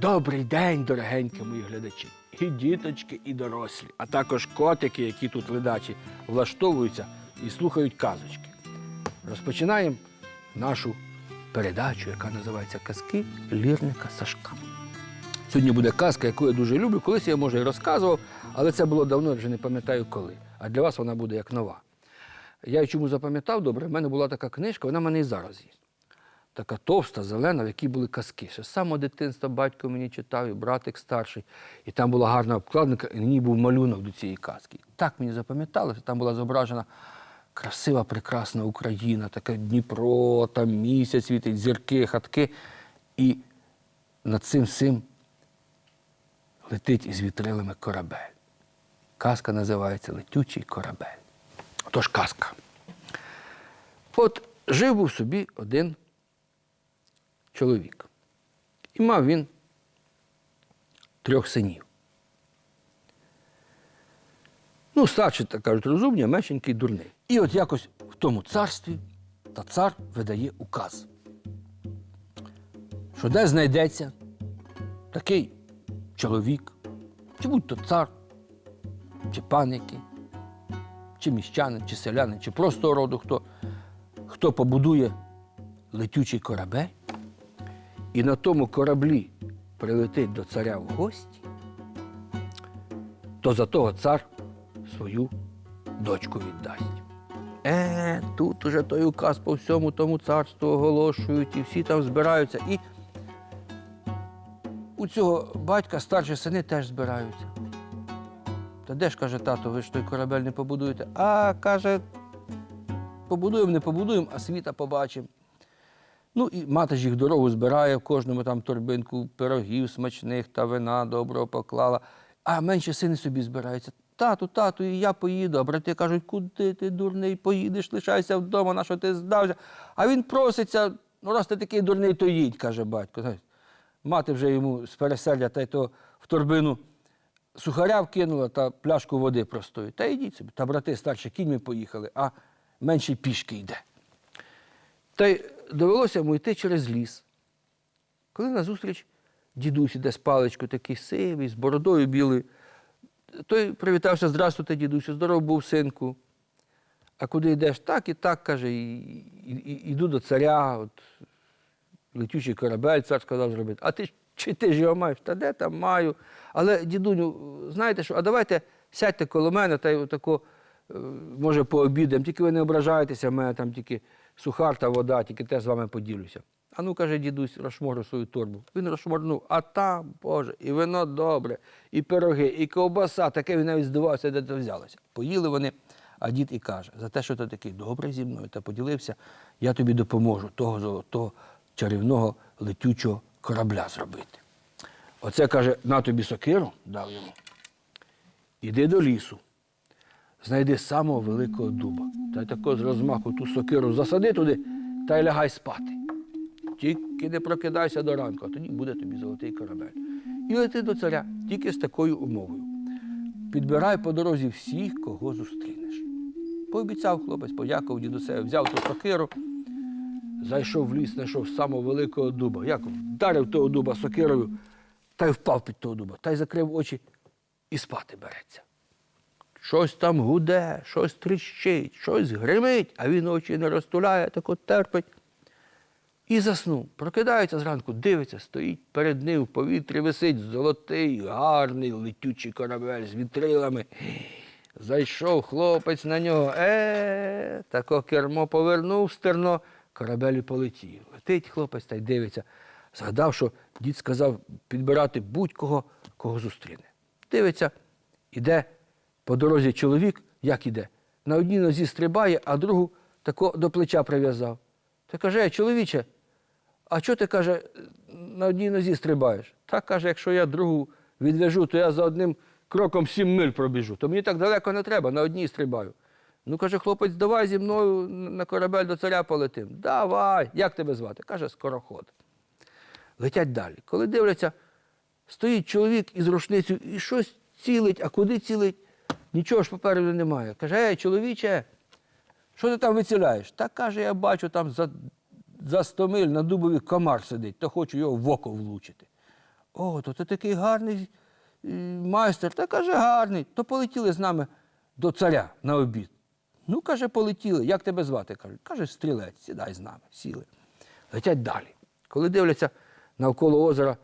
Добрий день, дорогенькі мої глядачі. І діточки, і дорослі, а також котики, які тут ледачі, влаштовуються і слухають казочки. Розпочинаємо нашу передачу, яка називається Казки лірника Сашка. Сьогодні буде казка, яку я дуже люблю. Колись я, може, і розказував, але це було давно, я вже не пам'ятаю коли. А для вас вона буде як нова. Я чому запам'ятав добре, в мене була така книжка, вона в мене і зараз є така товста, зелена, в якій були казки. Ще з самого дитинства батько мені читав, і братик старший. І там була гарна обкладинка, і на ній був малюнок до цієї казки. Так мені запам'яталося, там була зображена красива, прекрасна Україна, таке Дніпро, там місяць світить, зірки, хатки. І над цим всім летить із вітрилами корабель. Казка називається Летючий корабель. Отож казка. От жив був собі один чоловік. І мав він трьох синів. Ну, старший, так кажуть, розумні, а меншенький дурний. І от якось в тому царстві та цар видає указ, що де знайдеться такий чоловік, чи будь то цар, чи пан який, чи міщанин, чи селянин, чи просто роду хто, хто побудує летючий корабель, і на тому кораблі прилетить до царя в гості, то за того цар свою дочку віддасть. Е, тут уже той указ по всьому тому царству оголошують, і всі там збираються. І цього батька старші сини теж збираються. Та де ж каже тато, ви ж той корабель не побудуєте? А каже, побудуємо, не побудуємо, а світа побачимо. Ну і мати ж їх дорогу збирає, в кожному там торбинку пирогів смачних та вина доброго поклала. А менші сини собі збираються. Тату, тату, і я поїду. А брати кажуть, куди ти, дурний, поїдеш, лишайся вдома, на що ти здався. А він проситься, ну раз ти такий дурний, то їдь, каже батько. Мати вже йому з переселя та й то в торбину сухаря вкинула та пляшку води простої. Та йдіть собі. Та брати старші кіньми поїхали, а менший пішки йде. Та й довелося йому йти через ліс. Коли назустріч дідусь іде з паличкою, такий сивий, з бородою білою, той привітався, здравствуйте, дідусю, здоров був синку. А куди йдеш? Так і так, каже, іду до царя, от, летючий корабель, цар сказав зробити. А ти чи ти ж його маєш? Та де там маю? Але, дідуню, знаєте що, а давайте сядьте коло мене та й отако, е, може, пообідаємо, тільки ви не ображаєтеся, в мене там тільки сухар та вода, тільки те з вами поділюся. А ну, каже дідусь, розшморив свою торбу. Він розшморнув, а там, Боже, і вино добре, і пироги, і ковбаса, таке він навіть здивався, де це взялося. Поїли вони, а дід і каже, за те, що ти такий добрий зі мною та поділився, я тобі допоможу того золотого чарівного летючого корабля зробити. Оце каже, на тобі сокиру, дав йому. Іди до лісу, знайди самого великого дуба. Та й тако з розмаху ту сокиру засади туди та й лягай спати. Тільки не прокидайся до ранку, а тоді буде тобі золотий корабель. І лети до царя тільки з такою умовою. Підбирай по дорозі всіх, кого зустрінеш. Пообіцяв хлопець, подякував дідусеві, взяв ту сокиру, зайшов в ліс, знайшов самого великого дуба. Як вдарив того дуба сокирою, та й впав під того дуба, та й закрив очі і спати береться. Щось там гуде, щось тріщить, щось гримить, а він очі не розтуляє, так от терпить. І заснув. Прокидається зранку, дивиться, стоїть перед ним в повітрі висить золотий, гарний летючий корабель з вітрилами. Зайшов хлопець на нього. Е, тако кермо повернув стерно, корабель полетів. Летить хлопець та й дивиться. Згадав, що дід сказав підбирати будь-кого, кого зустріне. Дивиться, іде по дорозі чоловік, як іде, на одній нозі стрибає, а другу тако до плеча прив'язав. Та каже, «Ей, чоловіче, а чого ти каже, на одній нозі стрибаєш? Так каже, якщо я другу відв'яжу, то я за одним кроком сім миль пробіжу. То мені так далеко не треба, на одній стрибаю. Ну, каже, хлопець, давай зі мною на корабель до царя полетим. Давай. Як тебе звати? Каже, скороход. Летять далі. Коли дивляться, стоїть чоловік із рушницею і щось цілить, а куди цілить? Нічого ж попереду немає. Каже, ей, чоловіче, що ти там виціляєш? Та каже, я бачу, там за, за 100 миль на дубові комар сидить, то хочу його в око влучити. О, то ти такий гарний майстер. Та каже, гарний. То полетіли з нами до царя на обід. Ну, каже, полетіли. Як тебе звати? Каже, каже, стрілець, сідай з нами. Сіли. Летять далі. Коли дивляться навколо озера,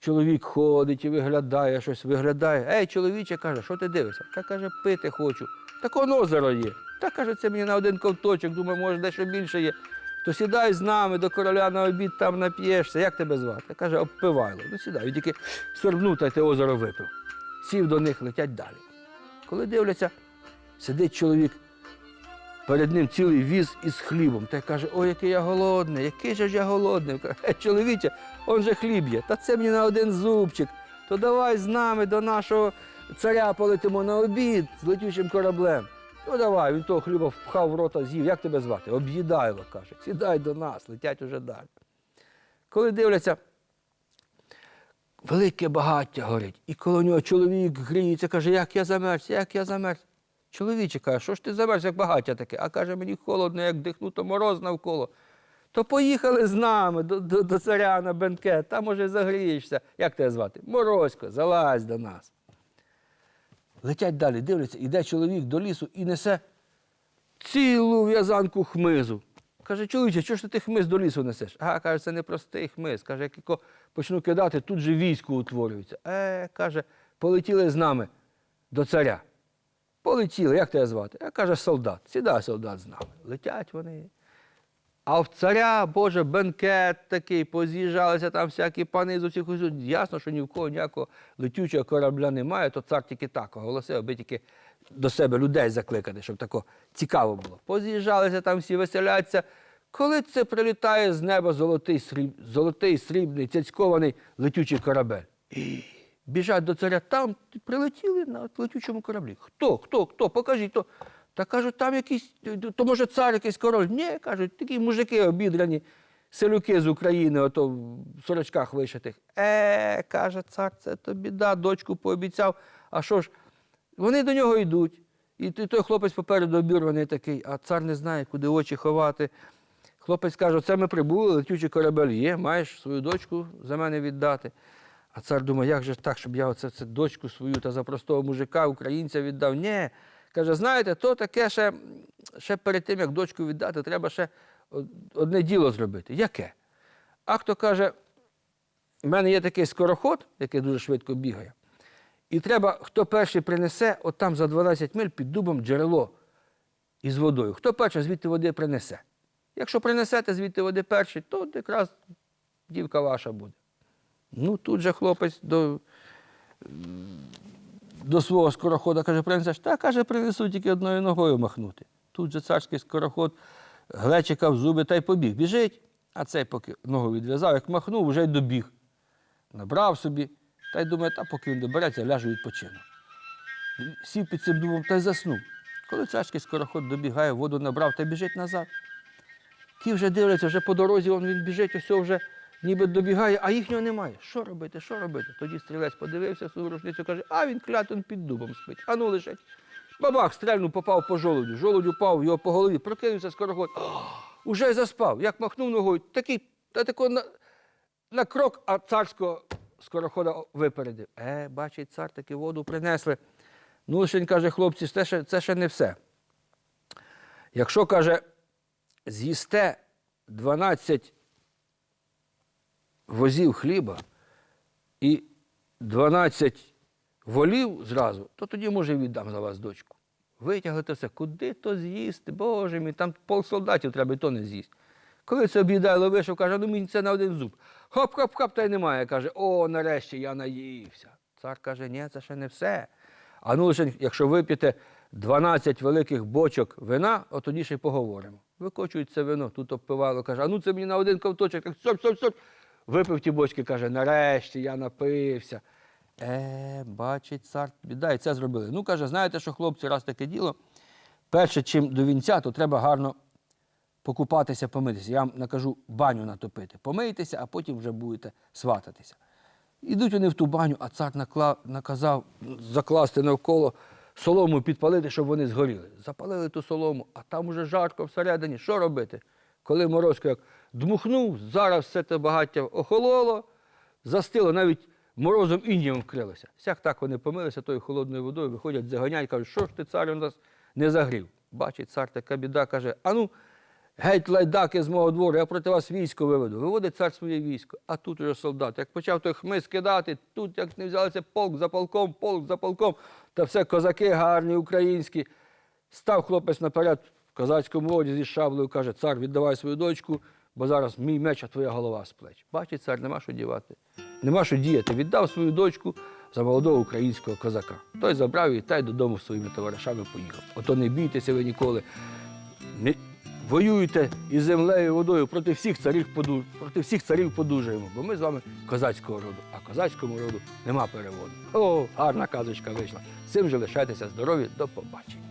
чоловік ходить і виглядає щось, виглядає. Ей, чоловіче, каже, що ти дивишся? Та каже, пити хочу. Так он озеро є. Та каже, це мені на один ковточок, думаю, може, дещо більше є. То сідай з нами до короля на обід, там нап'єшся. Як тебе звати? Каже, обпивайло. Ну сідай. Він тільки сорбнув та те озеро випив. Сів до них, летять далі. Коли дивляться, сидить чоловік, перед ним цілий віз із хлібом. Та й каже, ой, який я голодний, який же ж я голодний. Каже, «Е, чоловіче, он же хліб є. Та це мені на один зубчик. То давай з нами до нашого царя полетимо на обід з летючим кораблем. Ну давай, він того хліба впхав в рота, з'їв. Як тебе звати? Об'їдайло, каже. Сідай до нас, летять уже далі. Коли дивляться, велике багаття горить, і коло нього чоловік гріється, каже, як я замерз, як я замерз. Чоловіче каже, що ж ти замерз, як багаття таке? А каже, мені холодно, як дихнуто мороз навколо. То поїхали з нами до, до, до царя на бенкет, там може загрієшся. Як тебе звати? Морозько, залазь до нас. Летять далі, дивляться, іде чоловік до лісу і несе цілу в'язанку хмизу. Каже, чоловіче, чого ж ти хмиз до лісу несеш? А, каже, це не простий хмиз. Каже, як його почну кидати, тут же військо утворюється. Е, каже, полетіли з нами до царя. Полетіли, як тебе звати? А каже, солдат. Сідай, солдат з нами. Летять вони. А в царя, Боже, бенкет такий, поз'їжджалися там всякі пани з усіх. Ясно, що ні в кого ніякого летючого корабля немає, то цар тільки так оголосив, аби тільки до себе людей закликати, щоб тако цікаво було. Поз'їжджалися там всі веселяться. Коли це прилітає з неба золотий, сріб... золотий срібний, цяцькований летючий корабель. Біжать до царя, там прилетіли на летючому кораблі. Хто, хто, хто? Покажіть. Хто? Та кажуть, там якийсь, то може цар якийсь король. Ні, кажуть, такі мужики обідрані, селюки з України, ото в сорочках вишитих. Е, каже цар, це то біда, дочку пообіцяв. А що ж, вони до нього йдуть. І той хлопець попереду обірваний такий, а цар не знає, куди очі ховати. Хлопець каже, це ми прибули, летючий корабель є, маєш свою дочку за мене віддати. А цар думає, як же так, щоб я оце, це дочку свою та за простого мужика, українця віддав? Ні. Каже, знаєте, то таке ще, ще перед тим, як дочку віддати, треба ще одне діло зробити. Яке? А хто каже, в мене є такий скороход, який дуже швидко бігає, і треба, хто перший принесе, от там за 12 миль під дубом джерело із водою. Хто перший звідти води принесе? Якщо принесете звідти води перший, то якраз дівка ваша буде. Ну, тут же хлопець до, до свого скорохода каже, принесеш, та каже, принесу тільки одною ногою махнути. Тут же царський скороход глечика в зуби та й побіг. Біжить, а цей поки ногу відв'язав, як махнув, вже й добіг. Набрав собі, та й думає, та поки він добереться, ляжу відпочину. Сів під цим дубом та й заснув. Коли царський скороход добігає, воду набрав та й біжить назад. Ті вже дивляться, вже по дорозі він біжить, ось вже ніби добігає, а їхнього немає. Що робити, що робити? Тоді стрілець подивився свою рушницю, каже, а він клятон під дубом спить. А ну лежить. Бабах, стрельнув, попав по жолудю. Жолудь упав, його по голові, прокинувся скороход. Уже заспав. Як махнув ногою, такий, та тако на, на крок, а царського скорохода випередив. Е, бачить, цар таки воду принесли. Ну, лишень каже, хлопці, це ще, це ще не все. Якщо, каже, з'їсте 12 возів хліба і 12 волів зразу, то тоді, може, віддам за вас дочку. Витягли все, куди то з'їсти, Боже мій, там пол солдатів треба, і то не з'їсть. Коли це об'їдайло вийшов, каже, ну мені це на один зуб. Хоп-хоп-хоп, та й немає. Каже, о, нарешті я наївся. Цар каже, ні, це ще не все. А ну лише, якщо вип'єте 12 великих бочок вина, от тоді ще й поговоримо. Викочують це вино, тут обпивало, каже, а ну це мені на один ковточок, так стоп, стоп, стоп. Випив ті бочки, каже, нарешті я напився. Е, бачить цар, біда, і це зробили. Ну, каже, знаєте, що хлопці, раз таке діло, перше, чим до вінця, то треба гарно покупатися, помитися. Я вам накажу баню натопити. Помийтеся, а потім вже будете свататися. Ідуть вони в ту баню, а цар накла... наказав закласти навколо солому підпалити, щоб вони згоріли. Запалили ту солому, а там уже жарко всередині. Що робити? Коли Морозко як дмухнув, зараз все те багаття охололо, застило, навіть морозом індієм вкрилося. Сяк так вони помилися тою холодною водою, виходять, заганяють, кажуть, що ж ти цар у нас не загрів. Бачить цар, така біда, каже, а ну, геть лайдаки з мого двору, я проти вас військо виведу. Виводить цар своє військо, а тут уже солдат. Як почав той хмиз кидати, тут як не взялися полк за полком, полк за полком, та все козаки гарні, українські. Став хлопець наперед в козацькому одязі з шаблею, каже, цар, віддавай свою дочку, бо зараз мій меч, а твоя голова з плеч. Бачить, цар, нема що дівати, нема що діяти. Віддав свою дочку за молодого українського козака. Той забрав її та й додому своїми товаришами поїхав. Ото не бійтеся ви ніколи. Не... Воюєте із землею і водою проти всіх царів поду... проти всіх царів подужаємо, бо ми з вами козацького роду, а козацькому роду нема переводу. О, гарна казочка вийшла. Цим же лишайтеся здорові, до побачення.